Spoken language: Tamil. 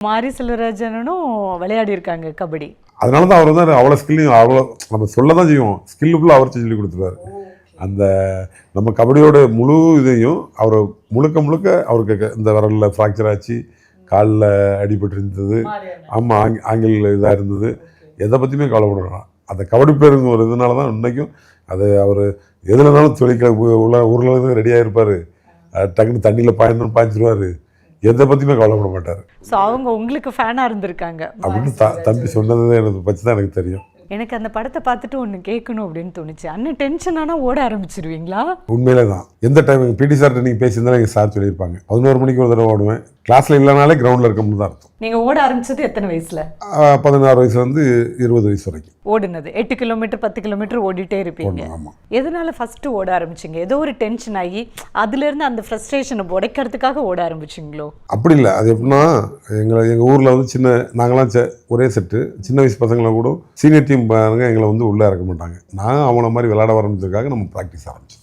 மாரி செல்வராஜனும் விளையாடி இருக்காங்க கபடி. அதனால தான் அவர் வந்து அவ்வளோ ஸ்கில்லையும் அவ்வளோ நம்ம சொல்ல தான் செய்வோம் ஸ்கில்லுக்குள்ளே அவர் சொல்லி கொடுத்துருவாரு. அந்த நம்ம கபடியோட முழு இதையும் அவர் முழுக்க முழுக்க அவருக்கு இந்த விரலில் ஃப்ராக்சர் ஆச்சு காலில் அடிபட்டு இருந்தது ஆமாம் ஆங் ஆங்கில இதாக இருந்தது. எதை பற்றியுமே கவலைப்படுறான் அந்த கபடி பேருங்க ஒரு இதனால தான் இன்றைக்கும் அது அவர் எதுலனாலும் தொழிக்க உள்ள ஊரில் ரெடியாக இருப்பார் டக்குன்னு தண்ணியில் பாயணும்னு பாய்ச்சிருவார் எதை பற்றியுமே கவலைப்பட மாட்டார். ஸோ அவங்க உங்களுக்கு ஃபேனாக இருந்திருக்காங்க. அப்படின்னு த தம்பி சொன்னது எனக்கு பற்றி தான் எனக்கு தெரியும். எனக்கு அந்த படத்தை பார்த்துட்டு ஒன்று கேட்கணும் அப்படின்னு தோணுச்சு. அண்ணன் டென்ஷன் ஆனால் ஓட ஆரம்பிச்சிருவீங்களா? உண்மையிலே தான் எந்த டைம் பிடி சார்ட்ட நீங்கள் பேசியிருந்தாலும் எங்கள் சார் சொல்லியிருப்பாங்க. பதினோரு மணிக்கு ஒரு தடவை ஓடுவேன். கிளாஸில் இல்லைனாலே கிரவுண்டில் இருக்கணும்னு தான் அர்த்தம். நீங்கள் ஓட ஆரம்பிச்சது எத்தனை வயசில்? பதினாறு வயசுலேருந்து இருபது வயசு வரைக்கும். ஓடுனது. எட்டு கிலோமீட்டர் பத்து கிலோமீட்டர் ஓடிட்டே இருப்பீங்க. எதனால ஃபஸ்ட்டு ஓட ஆரம்பிச்சிங்க? ஏதோ ஒரு டென்ஷன் ஆகி அதுலேருந்து அந்த ஃப்ரஸ்ட்ரேஷனை உடைக்கிறதுக்காக ஓட ஆரம்பிச்சிங்களோ? அப்படி இல்லை. அது எப்படின்னா எங்களை எங்கள் ஊரில் வந்து சின்ன நாங்களாம் ஒரே செட்டு சின்ன வயசு பசங்களை கூட சீனியர் டீம் பாருங்க எங்களை வந்து உள்ளே இறக்க மாட்டாங்க. நான் அவனை மாதிரி விளையாட ஆரம்பிச்சதுக்காக நம்ம ப்ராக்டிஸ் ஆரம்பிச்சோம்.